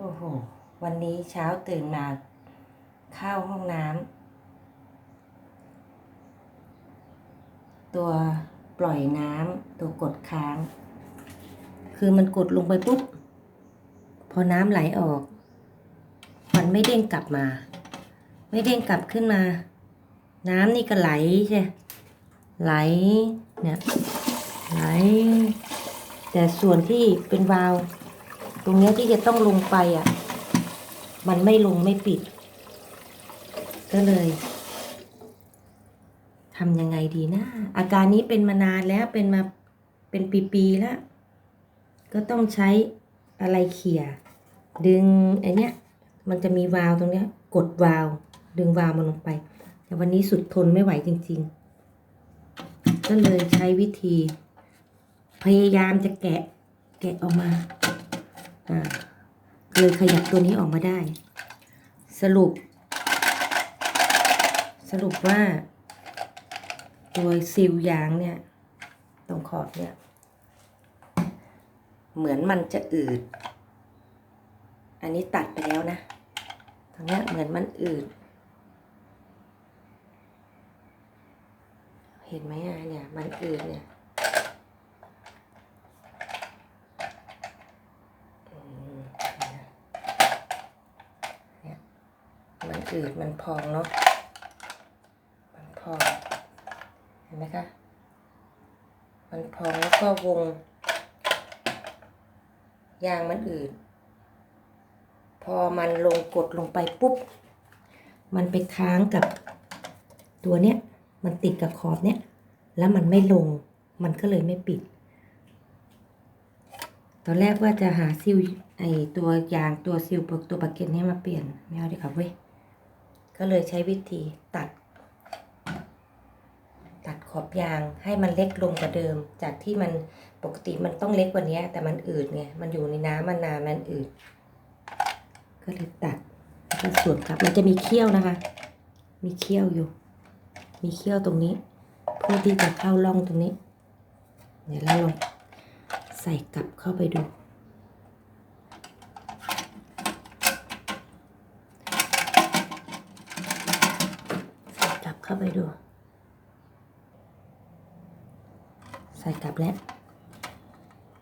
โอ้โห วันนี้เช้าตื่นมาเข้าห้องน้ำตัวปล่อยน้ำตัวกดค้าง คือมันกดลงไปปุ๊บ พอน้ำไหลออก มันไม่เด้งกลับมา ไม่เด้งกลับขึ้นมา น้ำนี่ก็ไหลใช่ไหลเนี่ยไหล แต่ส่วนที่เป็นวาล์ว รงเนี้ยที่จะต้องลงไปอะ มันไม่ลงไม่ปิด ก็เลยทำยังไงดีนะ อาการนี้เป็นมานานแล้วเป็นมาเป็นปีๆแล้ว ก็ต้องใช้อะไรเขี่ย ดึงไอเนี้ย มันจะมีวาล์วตรงเนี้ย กดวาล์วดึงวาล์วมันลงไป แต่วันนี้สุดทนไม่ไหวจริง ๆ ก็เลยใช้วิธี พยายามจะแกะแกะออกมา เลยขยับตัวนี้ออกมาได้ สรุป สรุปว่า ตัวซิลยางเนี่ย ตรงขอบเนี่ย เหมือนมันจะอืด อันนี้ตัดไปแล้วนะตรงเนี้ยเหมือนมันอืด เห็นไหมอะเนี่ย มันอืดเนี่ย อืมเนี่ย มันอืดมันพองเนาะ มันพอง เห็นไหมคะ มันพองแล้วก็วง ยางมันอืด พอมันลงกดลงไปปุ๊บ มันไปค้างกับตัวเนี้ย มันติดกับขอบเนี้ย แล้วมันไม่ลง มันก็เลยไม่ปิด ตอนแรกว่าจะหาซิลไอตัวยางตัวซิลตัวปากเก็ตนี้มาเปลี่ยน ไม่เอาดีกว่าเว้ย ก็เลยใช้วิธีตัด ตัดขอบยางให้มันเล็กลงกว่าเดิม จากที่มันปกติมันต้องเล็กกว่านี้แต่มันอืดไงมันอยู่ในน้ำมานานมันอืดก็เลยตัดแล้วก็ส่วนครับ มันจะมีเขี้ยวนะคะ มีเขี้ยวอยู่ มีเขี้ยวตรงนี้เพื่อที่จะเข้าร่องตรงนี้ เดี๋ยวเราลองใส่กลับเข้าไปดู ใส่กลับ เข้าไปดู ใส่กลับแล้ว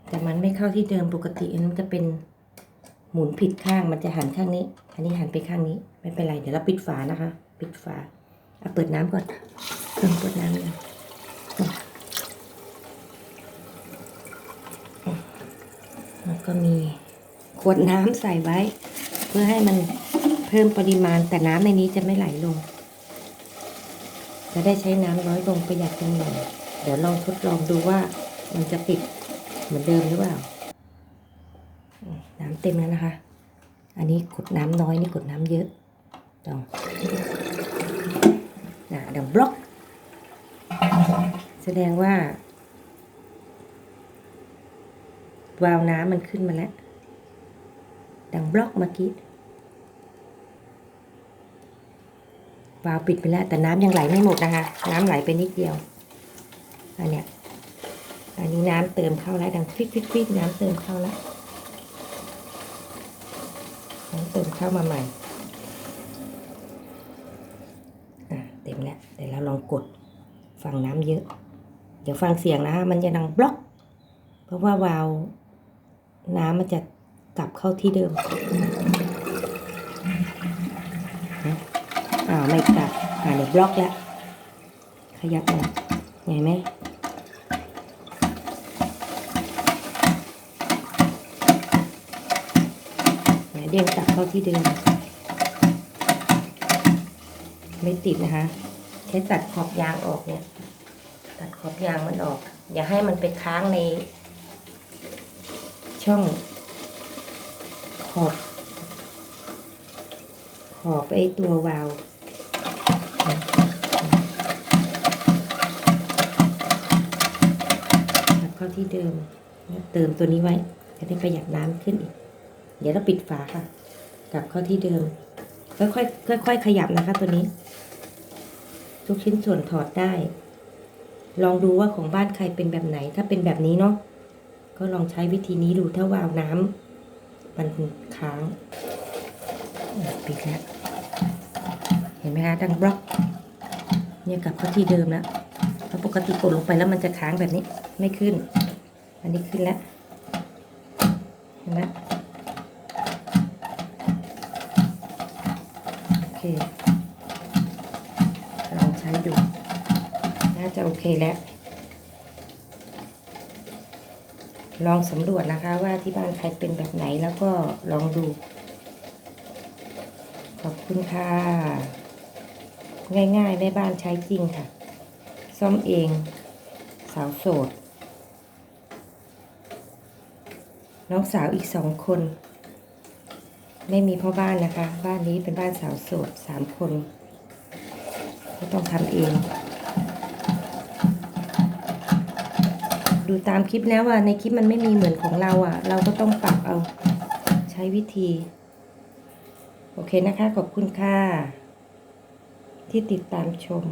แต่มันไม่เข้าที่เดิมปกติมันจะเป็นหมุนผิดข้างมันจะหันข้างนี้ อันนี้หันไปข้างนี้ ไม่เป็นไร เดี๋ยวเราปิดฝานะคะ ปิดฝาเอาเปิดน้ำก่อนเครื่องเปิดน้ำเลยแล้วก็มีขวดน้ำใส่ไว้ เพื่อให้มันเพิ่มปริมาณแต่น้ำในนี้จะไม่ไหลลง จะได้ใช้น้ำน้อยลงประหยัดกันหน่อย เดี๋ยวลองทดลองดูว่ามันจะปิดเหมือนเดิมหรือเปล่า น้ำเต็มแล้วนะคะ อันนี้กดน้ำน้อยนี่กดน้ำเยอะลองนะดังบล็อก แสดงว่าวาล์วน้ำมันขึ้นมาแล้ว ดังบล็อกเมื่อกี้ วาล์วปิดไปแล้ว แต่น้ำยังไหลไม่หมดนะคะ น้ำไหลไปนิดเดียวอันเนี้ยอันนี้น้ำเติมเข้าแล้วดังฟิกฟิกฟิกน้ำเติมเข้าแล้วน้ำเติมเข้ามาใหม่อะเต็มแล้วเดี๋ยวเราลองกดฟังน้ำเยอะ เดี๋ยวฟังเสียงนะมันจะดังบล็อก เพราะว่าวาล์วน้ำมันจะกลับเข้าที่เดิมนะอ่า ไม่กลับอ่าเดี๋ยวบล็อกแล้ว ขยับหน่อยเห็นไหมเนี่ยเด้งกลับเข้าที่เดิม ไม่ติดนะคะใช้ตัดขอบยางออกเนี่ย ตัดขอบยางมันออก อย่าให้มันไปค้างใน ช่อง ขอบ ขอบไอตัววาล์ว ที่เดิม เติมตัวนี้ไว้ จะได้ประหยัดน้ำขึ้นอีก เดี๋ยวเราปิดฝาค่ะ กลับเข้าที่เดิม ค่อยๆค่อย ๆ ขยับนะคะตัวนี้ ทุกชิ้นส่วนถอดได้ ลองดูว่าของบ้านใครเป็นแบบไหน ถ้าเป็นแบบนี้เนาะ ก็ลองใช้วิธีนี้ดูถ้าวาวน้ำมันค้าง ปิดแล้ว เห็นไหมคะดังบล็อก เนี่ยกลับเข้าที่เดิมแล้วเพราะปกติกดลงไปแล้วมันจะค้างแบบนี้ไม่ขึ้น อันนี้ขึ้นแล้วเห็นไหมโอเคลองใช้ดู น่าจะโอเคแล้ว ลองสำรวจนะคะว่าที่บ้านใครเป็นแบบไหนแล้วก็ลองดู ขอบคุณค่ะ ง่ายๆแม่บ้านใช้จริงค่ะ ซ่อมเอง สาวโสด น้องสาวอีกสองคน ไม่มีพ่อบ้านนะคะ บ้านนี้เป็นบ้านสาวโสดสามคนก็ต้องทำเอง ดูตามคลิปแล้วว่าในคลิปมันไม่มีเหมือนของเราอะ เราก็ต้องปรับเอาใช้วิธี โอเคนะคะ ขอบคุณค่ะ ที่ติดตามชม